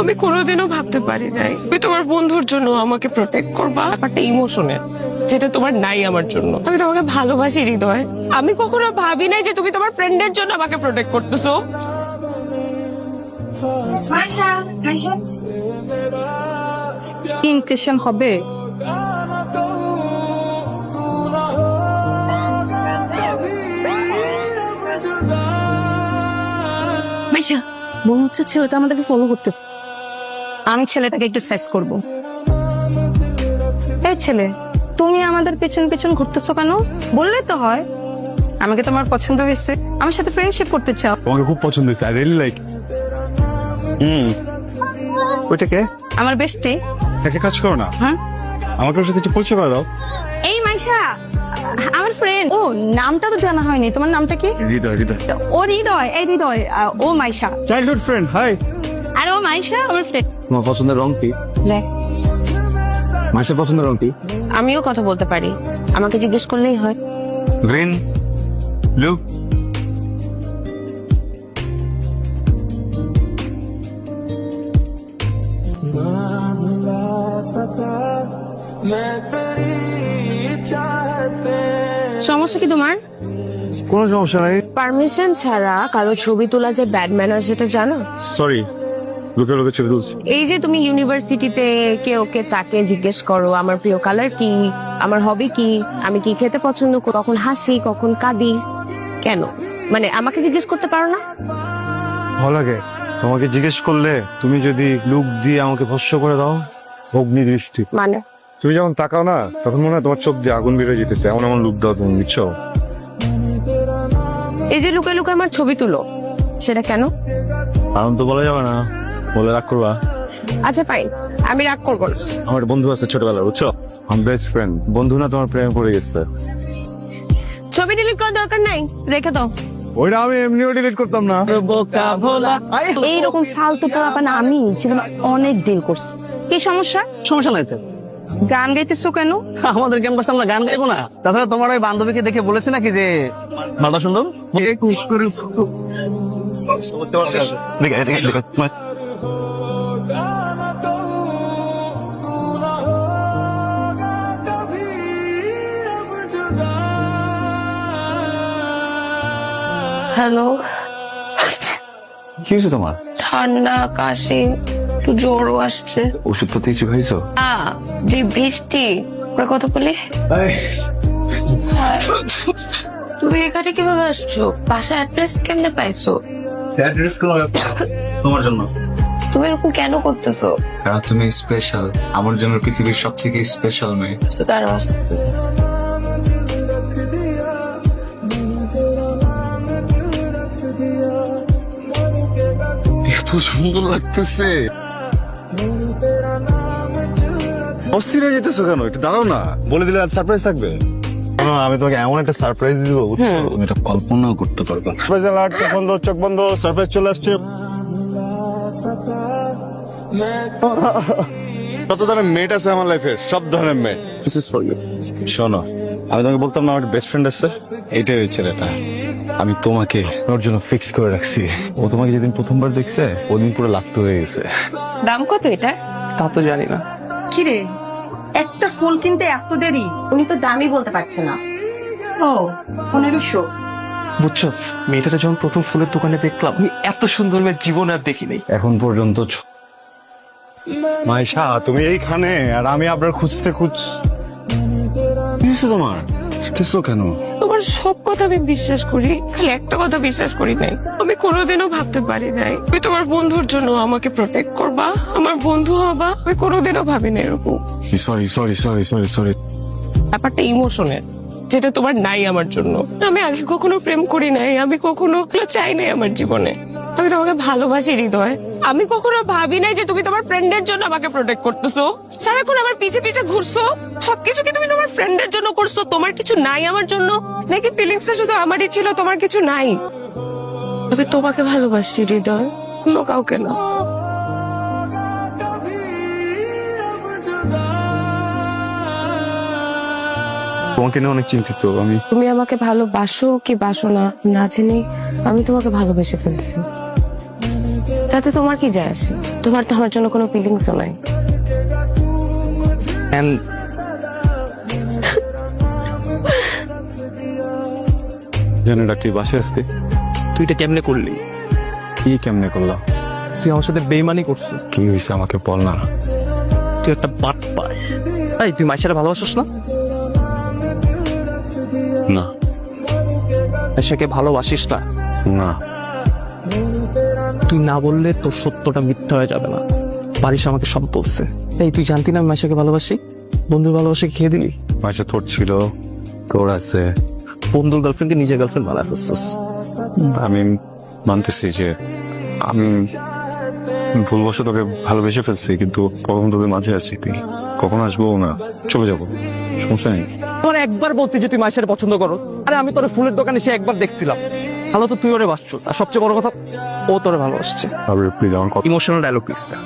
আমি কোনোদিনও ভাবতে পারি নাই। তুমি তোমার বন্ধুর জন্য আমাকে প্রোটেক্ট করবা। ব্যাপারটা ইমোশনের যেটা তোমার নাই আমার জন্য। আমি তোমাকে ভালোবাসি, হৃদয়। আমি কখনো ভাবি নাই যে তুমি তোমার ফ্রেন্ডের জন্য আমাকে প্রোটেক্ট করতেছো। ইনক্রেশন হবে? মাইশা মনে হচ্ছে ছেলেটা আমাদেরকে ফলো করতেছে। আমি ছেলেটাকে একটু সাইজ করব। এই ছেলে তুমি আমাদের পেছন পেছন ঘুরতেছো কেন? বললে তো হয়। আমাকে তোমার পছন্দ হয়েছে। আমার সাথে ফ্রেন্ডশিপ করতে চাও। তোমাকে খুব পছন্দ হয়েছে আই রিয়েলি লাইক হুম। ওইটা কে? আমার বেস্টি একে কাজ করো না। হ্যাঁ? আমাকে ওর সাথে একটু পরিচয় করে দাও। এই মাইশা আমার ফ্রেন্ড ও নামটা তো জানা হয়নি। তোমার নামটা কি? হৃদয় হৃদয়। ও হৃদয় এই হৃদয়। ও Maisha. Childhood friend hi Maisha আমার ফ্রেন্ড তোমার পছন্দের রং কি? দেখ। মাসের পছন্দের রং কি? আমিও কথা বলতে পারি। আমাকে জিজ্ঞেস করলেই হয়। গ্রিন। ব্লু। সমস্যা কি তোমার? কোনো সমস্যা নাই। পারমিশন ছাড়া কারও ছবি তোলা যে ব্যাড ম্যানার সেটা জানো? সরি এই যে তুমি ইউনিভার্সিটিতে কে ওকে তাকে জিজ্ঞেস করো আমার প্রিয় কালার কি? আমার হবি কি? আমি কি খেতে পছন্দ করি? কখন হাসি কখন কাঁদি? কেন? মানে আমাকে জিজ্ঞেস করতে পারো না? ভালো লাগে। তোমাকে জিজ্ঞেস করলে তুমি যদি লুক দিয়ে আমাকে ভস্য করে দাও অগ্নি দৃষ্টি। মানে? তুমি যখন তাকাও না তখন মনে হয় তোমার চোখ দিয়ে আগুন বেরোয় যেতেছে। এমন এমন লুক দাও তুমি বুঝছ? এই যে লুকায় লুকায় আমার ছবি তুলো সেটা কেন? কারণ তো বলা যাবে না। বলে রাগ করবা? আচ্ছা ফাইন আমি রাগ করব না। আমার বন্ধু আছে ছোটবেলার বুঝছ? আমার বেস্ট ফ্রেন্ড বন্ধু না তোমার প্রেমে পড়ে গেছে। ছবি ডিলিট করার দরকার নাই রেখে দাও। ওইটা আমি এমনিও ডিলিট করতাম না। এইরকম ফালতু পোলাপান আমি জীবনে অনেক ডিল করছি। কি সমস্যা? সমস্যা নাই তো। গান গাইতেছো কেন? আমাদের কেমন করছে আমরা গান গাইবো না। তাছাড়া তোমার ওই বান্ধবীকে দেখে বলেছে নাকি যে মালদা সুন্দর দেখে দেখে দেখে হ্যালো। কি হয়েছে তোমার? ঠান্ডা কাশি একটু জ্বরও আসছে। ওষুধপাতি কিছু খাইছো? আ যে বৃষ্টি আমরা কথা বলি? তুমি এখানে কীভাবে আসছো? বাসা অ্যাড্রেস কেমনে পাইছো? কোন তোমার জন্য তুমি এরকম কেন করতেছো? কারণ তুমি স্পেশাল আমার জন্য পৃথিবীর সব থেকে স্পেশাল মেয়ে। তো কারও আসতেছে এত সুন্দর লাগতেছে। অস্থির হয়ে যেতেছো কেন? একটু দাঁড়াও না। বলে দিলে আর সারপ্রাইজ থাকবে। আমি তোমাকে এমন একটা সারপ্রাইজ দিব তুমি এটা কল্পনাও করতে পারবে সারপ্রাইজ অ্যালার্ট চোখ বন্ধ চোখ বন্ধ সারপ্রাইজ চলে আসছে। কত ধরনের মেট আছে আমার লাইফে সব ধরনের mate this is for you শোনো আমি তোমাকে বলতাম না আমার বেস্ট ফ্রেন্ড আছে? এইটাই ওই ছেলেটা। আমি তোমাকে ওর জন্য ফিক্স করে রাখছি। ও তোমাকে যেদিন প্রথমবার দেখছে ওদিন পুরো লাগতে হয়ে গেছে। দাম কত এটা? তা তো জানি না। কিরে? একটা ফুল কিনতে এত দেরি? উনি তো দামই বলতে পারছে না। ও পনেরোশো। বুঝছস মেয়েটাকে যখন প্রথম ফুলের দোকানে দেখলাম আমি এত সুন্দর মেয়ে জীবন আর দেখিনি। এখন পর্যন্ত ছ- মাইশা তুমি এইখানে আর আমি আপনার খুঁজতে খুঁজ তোমার? খুঁজতেছো কেন? তোমার সব কথা আমি বিশ্বাস করি খালি একটা কথা বিশ্বাস করি নাই। আমি কোনোদিনও ভাবতে পারি নাই তুমি তোমার বন্ধুর জন্য আমাকে প্রোটেক্ট করবা আমার বন্ধু হবা আমি কোনোদিনও ভাবি না এরকম sorry sorry sorry sorry sorry ব্যাপারটা ইমোশনের যেটা তোমার নাই আমার জন্য। আমি আগে কখনো প্রেম করি নাই আমি কখনো চাই নাই আমার জীবনে। আমি তোমাকে ভালোবাসি হৃদয়। আমি কখনো ভাবি নাই যে তুমি তোমার ফ্রেন্ডের জন্য আমাকে প্রোটেক্ট করতেছো। সারাক্ষণ আমার পিছে পিছে ঘুরছো। সবকিছু কি তুমি তোমার ফ্রেন্ডের জন্য করছ? তোমার কিছু নাই আমার জন্য? নাকি ফিলিংসটা শুধু আমারই ছিল তোমার কিছু নাই? তবে তোমাকে ভালোবাসি হৃদয়। অন্য কাউকে না। তোমাকে নিয়ে অনেক চিন্তিত আমি তুমি আমাকে ভালোবাসো কি বাসো না না জেনে আমি তোমাকে ভালোবেসে ফেলছি। তাতে তোমার কি যায় আসে? তোমার তো আমার জন্য কোনো ফিলিংসও নাই। জানি ডাক্তার বাসে আসতে? তুই এটা কেমনে করলি? কি কেমনে করলাম তুই আমার সাথে বেইমানি করছিস। কি হয়েছে আমাকে বল না। তুই একটা বাট পায়। এই তুই মাইশারে ভালোবাসিস না? না। মাইশাকে ভালোবাসিস না? না। তুই না বললে তোর সত্যটা মিথ্যা হয়ে যাবে না। বারিশ আমাকে সব বলছে। এই তুই জানতি না আমি মাইশাকে ভালোবাসি? বন্ধুর ভালোবাসা খেয়ে দিলি? মাসে তোর ছিল তোর আছে। বন্ধুর গার্লফ্রেন্ডকে নিজের গার্লফ্রেন্ড বানায় ফেলছিস? আমি মানতেছি যে আমি ভুলবশত তোকে ভালোবেসে ফেলছি কিন্তু কখন তোদের মাঝে আসছি তুই? কখন আসব না? চলে যাব। সমস্যা নেই। তোর একবার বলতি যে তুই মাইশারে পছন্দ করস। আরে আমি তোর ফুলের দোকানে সে একবার দেখছিলাম। ভালো তো তুই ওরে বাসছ আর সবচেয়ে বড় কথা ও তোরে ভালোবাসছে। প্লিজ আমার ইমোশনাল ডায়লগ প্লিজটা